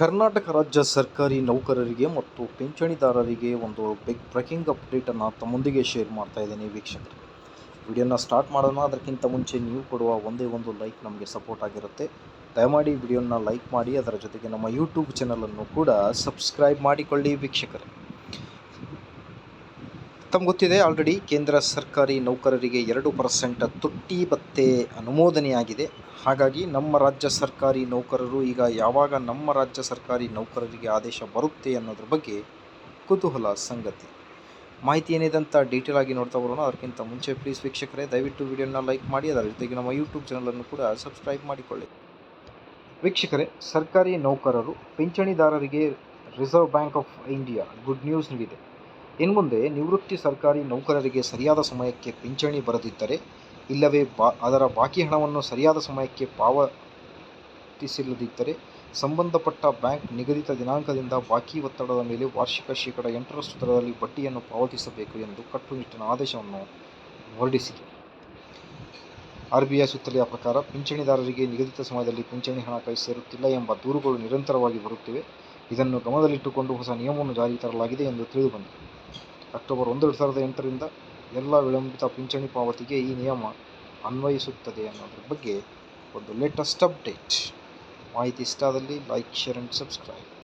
ಕರ್ನಾಟಕ ರಾಜ್ಯ ಸರ್ಕಾರಿ ನೌಕರರಿಗೆ ಮತ್ತು ಪಿಂಚಣಿದಾರರಿಗೆ ಒಂದು ಬಿಗ್ ಬ್ರೇಕಿಂಗ್ ಅಪ್ಡೇಟನ್ನು ತಮ್ಮೊಂದಿಗೆ ಶೇರ್ ಮಾಡ್ತಾ ಇದ್ದೀನಿ ವೀಕ್ಷಕರು. ವಿಡಿಯೋನ ಸ್ಟಾರ್ಟ್ ಮಾಡೋಣ, ಅದಕ್ಕಿಂತ ಮುಂಚೆ ನೀವು ಕೊಡುವ ಒಂದೇ ಒಂದು ಲೈಕ್ ನಮಗೆ ಸಪೋರ್ಟ್ ಆಗಿರುತ್ತೆ. ದಯಮಾಡಿ ವಿಡಿಯೋನ ಲೈಕ್ ಮಾಡಿ, ಅದರ ಜೊತೆಗೆ ನಮ್ಮ ಯೂಟ್ಯೂಬ್ ಚಾನಲನ್ನು ಕೂಡ ಸಬ್ಸ್ಕ್ರೈಬ್ ಮಾಡಿಕೊಳ್ಳಿ ವೀಕ್ಷಕರೇ. ತಮ್ಗೆ ಗೊತ್ತಿದೆ, ಆಲ್ರೆಡಿ ಕೇಂದ್ರ ಸರ್ಕಾರಿ ನೌಕರರಿಗೆ ಎರಡು ಪರ್ಸೆಂಟ್ ತುಟ್ಟಿ ಭತ್ತೆ ಅನುಮೋದನೆಯಾಗಿದೆ. ಹಾಗಾಗಿ ನಮ್ಮ ರಾಜ್ಯ ಸರ್ಕಾರಿ ನೌಕರರು ಈಗ ಯಾವಾಗ ನಮ್ಮ ರಾಜ್ಯ ಸರ್ಕಾರಿ ನೌಕರರಿಗೆ ಆದೇಶ ಬರುತ್ತೆ ಅನ್ನೋದ್ರ ಬಗ್ಗೆ ಕುತೂಹಲ ಸಂಗತಿ. ಮಾಹಿತಿ ಏನಿದೆ ಅಂತ ಡೀಟೇಲ್ ಆಗಿ ನೋಡ್ತಾ ಬರೋಣ. ಅದಕ್ಕಿಂತ ಮುಂಚೆ ಪ್ಲೀಸ್ ವೀಕ್ಷಕರೇ, ದಯವಿಟ್ಟು ವಿಡಿಯೋನ ಲೈಕ್ ಮಾಡಿ, ಅದರ ಜೊತೆಗೆ ನಮ್ಮ ಯೂಟ್ಯೂಬ್ ಚಾನಲನ್ನು ಕೂಡ ಸಬ್ಸ್ಕ್ರೈಬ್ ಮಾಡಿಕೊಳ್ಳಿ. ವೀಕ್ಷಕರೇ, ಸರ್ಕಾರಿ ನೌಕರರು, ಪಿಂಚಣಿದಾರರಿಗೆ Reserve Bank of India good news ನೀಡಿದೆ. ಇನ್ನು ಮುಂದೆ ನಿವೃತ್ತಿ ಸರ್ಕಾರಿ ನೌಕರರಿಗೆ ಸರಿಯಾದ ಸಮಯಕ್ಕೆ ಪಿಂಚಣಿ ಬರದಿದ್ದರೆ, ಇಲ್ಲವೇ ಬಾ, ಅದರ ಬಾಕಿ ಹಣವನ್ನು ಸರಿಯಾದ ಸಮಯಕ್ಕೆ ಪಾವತಿಸಿಲ್ಲದಿದ್ದರೆ ಸಂಬಂಧಪಟ್ಟ ಬ್ಯಾಂಕ್ ನಿಗದಿತ ದಿನಾಂಕದಿಂದ ಬಾಕಿ ಒತ್ತಡದ ಮೇಲೆ ವಾರ್ಷಿಕ ಶೇಕಡ ಎಂಟರಷ್ಟು ದರದಲ್ಲಿ ಬಡ್ಡಿಯನ್ನು ಪಾವತಿಸಬೇಕು ಎಂದು ಕಟ್ಟುನಿಟ್ಟಿನ ಆದೇಶವನ್ನು ಹೊರಡಿಸಿದೆ. ಆರ್ ಬಿ ಐ ಸುತ್ತಲೆಯ ಪ್ರಕಾರ ಪಿಂಚಣಿದಾರರಿಗೆ ನಿಗದಿತ ಸಮಯದಲ್ಲಿ ಪಿಂಚಣಿ ಹಣ ಕೈ ಸೇರುತ್ತಿಲ್ಲ ಎಂಬ ದೂರುಗಳು ನಿರಂತರವಾಗಿ ಬರುತ್ತಿವೆ. ಇದನ್ನು ಗಮನದಲ್ಲಿಟ್ಟುಕೊಂಡು ಹೊಸ ನಿಯಮವನ್ನು ಜಾರಿಗೆ ತರಲಾಗಿದೆ ಎಂದು ತಿಳಿದುಬಂದಿದೆ. ಅಕ್ಟೋಬರ್ ಒಂದು ಎರಡು ಸಾವಿರದ ಎಂಟರಿಂದ ಎಲ್ಲ ವಿಳಂಬಿತ ಪಿಂಚಣಿ ಪಾವತಿಗೆ ಈ ನಿಯಮ ಅನ್ವಯಿಸುತ್ತದೆ ಅನ್ನೋದ್ರ ಬಗ್ಗೆ ಒಂದು ಲೇಟೆಸ್ಟ್ ಅಪ್ಡೇಟ್ ಮಾಹಿತಿ ಇಷ್ಟಾದಲ್ಲಿ ಲೈಕ್ ಶೇರ್ ಆ್ಯಂಡ್ ಸಬ್ಸ್ಕ್ರೈಬ್